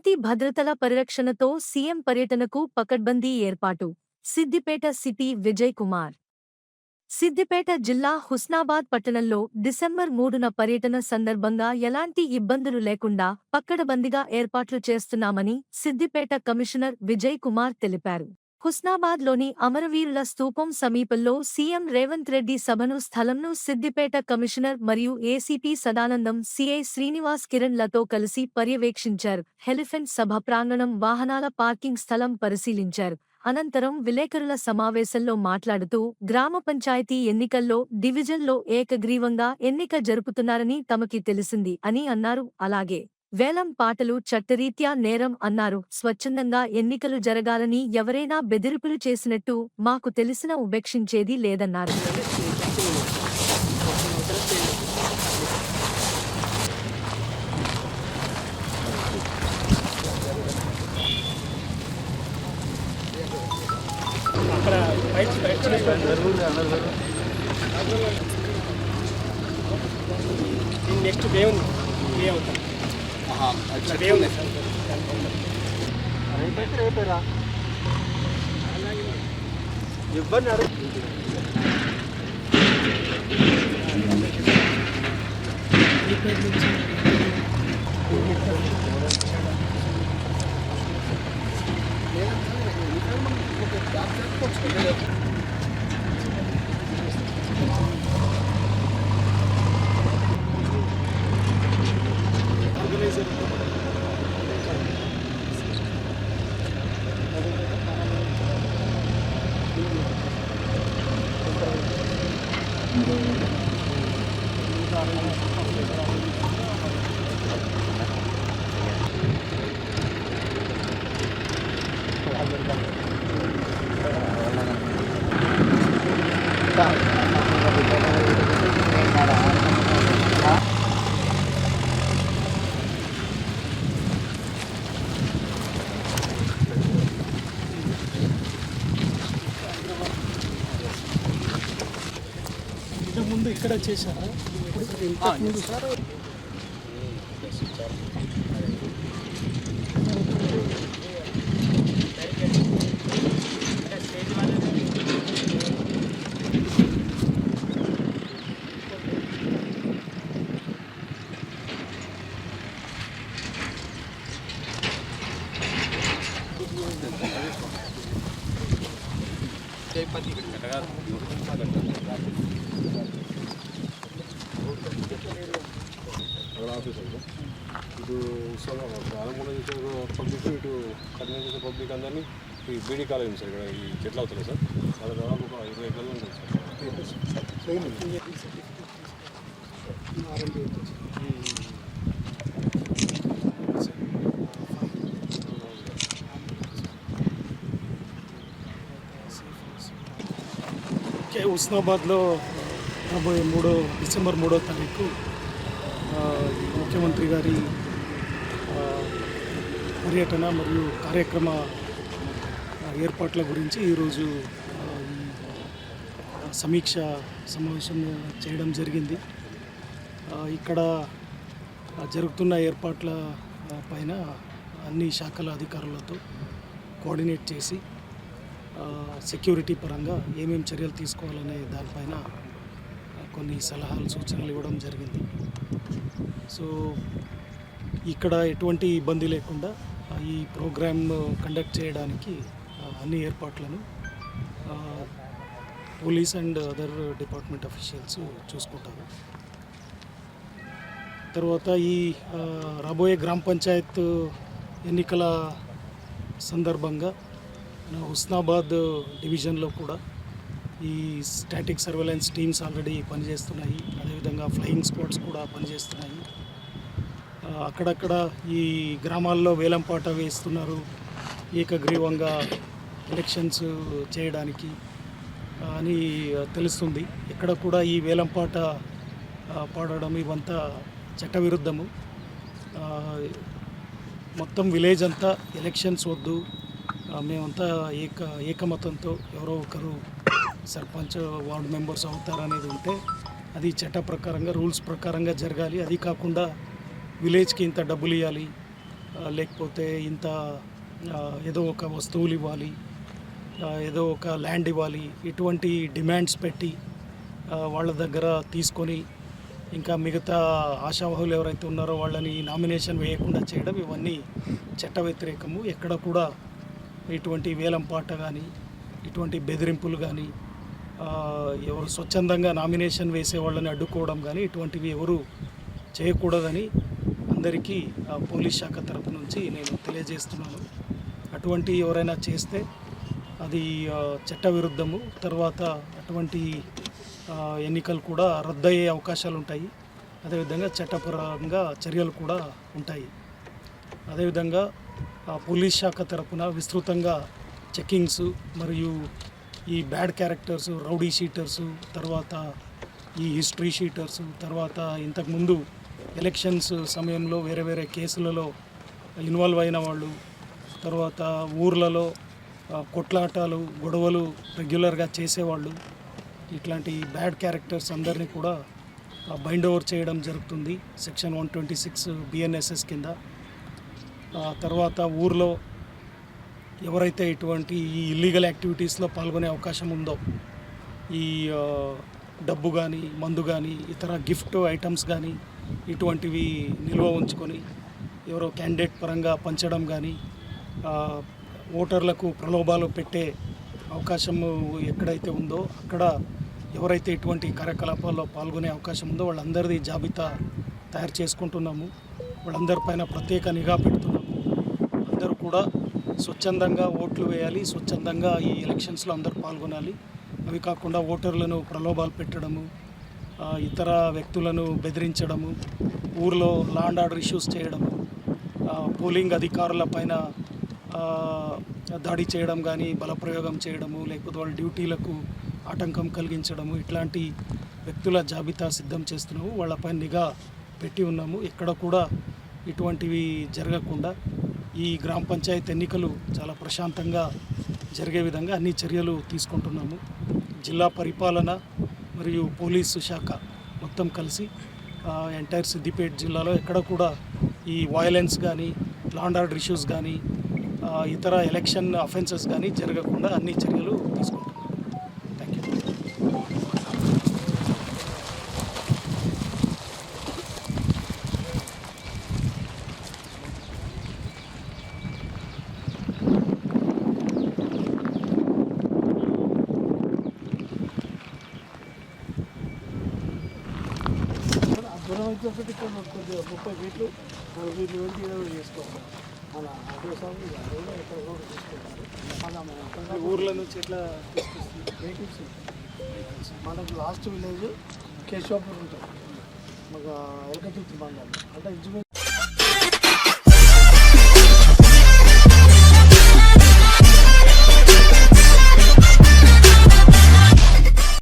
శాంతి భద్రతల పరిరక్షణతో సీఎం పర్యటనకు పకడ్బందీ ఏర్పాటు. సిద్దిపేట సిటీ విజయ్ కుమార్. సిద్దిపేట జిల్లా హుస్నాబాద్ పట్టణంలో డిసెంబర్ మూడున పర్యటన సందర్భంగా ఎలాంటి ఇబ్బందులు లేకుండా పక్కడబందిగా ఏర్పాట్లు చేస్తున్నామని సిద్దిపేట కమిషనర్ విజయ్ కుమార్ తెలిపారు. హుస్నాబాద్లోని అమరవీరుల స్తూపం సమీపంలో సీఎం రేవంత్ రెడ్డి సభను స్థలంను సిద్దిపేట కమిషనర్ మరియు ఏసీపీ సదానందం సీఐ శ్రీనివాస్ కిరణ్లతో కలిసి పర్యవేక్షించారు. హెలిఫెంట్ సభ ప్రాంగణం వాహనాల పార్కింగ్ స్థలం పరిశీలించారు. అనంతరం విలేకరుల సమావేశంలో మాట్లాడుతూ గ్రామ పంచాయతీ ఎన్నికల్లో డివిజన్లో ఏకగ్రీవంగా ఎన్నిక జరుపుతున్నారని తమకి తెలిసింది అని అన్నారు. అలాగే వేలం పాటలు చట్టరీత్యా నేరం అన్నారు. స్వచ్ఛందంగా ఎన్నికలు జరగాలని ఎవరైనా బెదిరింపులు చేసినట్టు మాకు తెలిసిన ఉపేక్షించేది లేదన్నారు. నెక్స్ట్ వే అవుతాం ఇట్లా వే ఉంది సార్ ఇబ్బంది అడుగు ముందు ఇక్కడ చేశారా? అక్కడ ఆఫీస్ ఉంది ఇటు ఉత్సవం ఆలమూల పబ్లిక్ ఇటు చేసే పబ్లిక్ అందరినీ ఈ బీడీ కాలేజ్ ఉంది సార్ ఇక్కడ ఈ చెట్లు అవుతుంది సార్ అది దాదాపు ఒక ఇరవై ఎకరాలు ఉంటుంది సార్ కే హుస్నాబాద్లో రాబోయే మూడో డిసెంబర్ మూడో తారీఖు ముఖ్యమంత్రి గారి పర్యటన మరియు కార్యక్రమ ఏర్పాట్ల గురించి ఈరోజు సమీక్ష సమావేశం చేయడం జరిగింది. ఇక్కడ జరుగుతున్న ఏర్పాట్ల పైన అన్ని శాఖల అధికారులతో కోఆర్డినేట్ చేసి సెక్యూరిటీ పరంగా ఏమేమి చర్యలు తీసుకోవాలనే దానిపైన కొన్ని సలహాలు సూచనలు ఇవ్వడం జరిగింది. సో ఇక్కడ ఎటువంటి ఇబ్బంది లేకుండా ఈ ప్రోగ్రామ్ కండక్ట్ చేయడానికి అన్ని ఏర్పాట్లను police and other department officials చూసుకుంటారు. తర్వాత ఈ రాబోయే గ్రామ పంచాయత్ ఎన్నికల సందర్భంగా హుస్నాబాద్ డివిజన్లో కూడా ఈ స్టాటిక్ సర్వేలెన్స్ టీమ్స్ ఆల్రెడీ పనిచేస్తున్నాయి. అదేవిధంగా ఫ్లయింగ్ స్క్వాడ్స్ కూడా పనిచేస్తున్నాయి. అక్కడక్కడ ఈ గ్రామాల్లో వేలంపాట వేస్తున్నారు. ఏకగ్రీవంగా ఎలక్షన్స్ చేయడానికి అని తెలుస్తుంది. ఎక్కడ కూడా ఈ వేలంపాట పాడడం ఇవంతా చట్టవిరుద్ధము. మొత్తం విలేజ్ అంతా ఎలక్షన్స్ వద్దు. మేమంతా ఏక ఏకమతంతో ఎవరో ఒకరు సర్పంచ్ వార్డు మెంబర్స్ అవుతారనేది ఉంటే అది చట్ట ప్రకారంగా రూల్స్ ప్రకారంగా జరగాలి. అది కాకుండా విలేజ్కి ఇంత డబ్బులు ఇవ్వాలి లేకపోతే ఇంత ఏదో ఒక వస్తువులు ఇవ్వాలి. ఏదో ఒక ల్యాండ్ ఇవ్వాలి. ఇటువంటి డిమాండ్స్ పెట్టి వాళ్ళ దగ్గర తీసుకొని ఇంకా మిగతా ఆశావాహులు ఎవరైతే ఉన్నారో వాళ్ళని నామినేషన్ వేయకుండా చేయడం ఇవన్నీ చట్ట వ్యతిరేకము. ఎక్కడ కూడా ఇటువంటి వేలం పాట కానీ ఇటువంటి బెదిరింపులు కానీ ఎవరు స్వచ్ఛందంగా నామినేషన్ వేసే వాళ్ళని అడ్డుకోవడం కానీ ఇటువంటివి ఎవరు చేయకూడదని అందరికీ ఆ, పోలీస్ శాఖ తరపు నుంచి నేను తెలియజేస్తున్నాను. అటువంటి ఎవరైనా చేస్తే అది చట్టవిరుద్ధము. తర్వాత అటువంటి ఎన్నికలు కూడా రద్దయ్యే అవకాశాలు ఉంటాయి అదేవిధంగా చట్టపరంగా చర్యలు కూడా ఉంటాయి. అదేవిధంగా ఆ, పోలీస్ శాఖ తరపున విస్తృతంగా చెక్కింగ్స్ మరియు ఈ బ్యాడ్ క్యారెక్టర్స్ రౌడీ షీటర్స్ తర్వాత ఈ హిస్టరీ షీటర్స్ తర్వాత ఇంతకుముందు ఎలక్షన్స్ సమయంలో వేరే వేరే కేసులలో ఇన్వాల్వ్ అయిన వాళ్ళు తర్వాత ఊర్లలో కొట్లాటాలు గొడవలు రెగ్యులర్గా చేసేవాళ్ళు ఇట్లాంటి బ్యాడ్ క్యారెక్టర్స్ అందరినీ కూడా బైండ్ ఓవర్ చేయడం జరుగుతుంది section one twenty six BNSS కింద. తర్వాత ఊర్లో ఎవరైతే ఇటువంటి ఈ ఇల్లీగల్ యాక్టివిటీస్లో పాల్గొనే అవకాశం ఉందో ఈ డబ్బు కానీ మందు కానీ ఇతర గిఫ్ట్ ఐటమ్స్ కానీ ఇటువంటివి నిల్వ ఉంచుకొని ఎవరో క్యాండిడేట్ పరంగా పంచడం కానీ ఓటర్లకు ప్రలోభాలు పెట్టే అవకాశము ఎక్కడైతే ఉందో అక్కడ ఎవరైతే ఇటువంటి కార్యకలాపాల్లో పాల్గొనే అవకాశం ఉందో వాళ్ళందరిది జాబితా తయారు చేసుకుంటున్నాము. వాళ్ళందరిపైన ప్రత్యేక నిఘా పెడుతున్నాము. అందరూ కూడా స్వచ్ఛందంగా ఓట్లు వేయాలి స్వచ్ఛందంగా ఈ ఎలక్షన్స్లో అందరూ పాల్గొనాలి. అవి కాకుండా ఓటర్లను ప్రలోభాలు పెట్టడము ఇతర వ్యక్తులను బెదిరించడము ఊర్లో లాండ్ ఆర్డర్ ఇష్యూస్ చేయడము పోలింగ్ అధికారుల పైన దాడి చేయడం కానీ బలప్రయోగం చేయడము లేకపోతే వాళ్ళ డ్యూటీలకు ఆటంకం కలిగించడము ఇట్లాంటి వ్యక్తుల జాబితా సిద్ధం చేస్తున్నాము. వాళ్ళపై నిఘా పెట్టి ఉన్నాము. ఎక్కడ కూడా ఇటువంటివి జరగకుండా ఈ గ్రామ పంచాయతీ ఎన్నికలు చాలా ప్రశాంతంగా జరిగే విధంగా అన్ని చర్యలు తీసుకుంటున్నాము. జిల్లా పరిపాలన మరియు పోలీసు శాఖ మొత్తం కలిసి ఎంటైర్ సిద్దిపేట జిల్లాలో ఎక్కడ కూడా ఈ వయలెన్స్ కానీ లాండ్ ఆర్డర్ ఇష్యూస్ కానీ ఇతర ఎలక్షన్ అఫెన్సెస్ కానీ జరగకుండా అన్ని చర్యలు తీసుకుంటున్నాం థ్యాంక్ యూ దూరం ఇక్కడ కొద్దిగా ముప్పై ఫీట్లు నలభై ఫీట్లు వరకు ఏదో చేసుకోవాలి అలా అదే ఎక్కడ కూడా తీసుకుంటారు అలా మనం ఊర్ల నుంచి ఎట్లా వెహికల్స్ మనకు లాస్ట్ విలేజ్ కేశవాపూర్ ఉంటుంది మాకు ఎలకతుర్తి మండలం అంటే ఇంచుమించు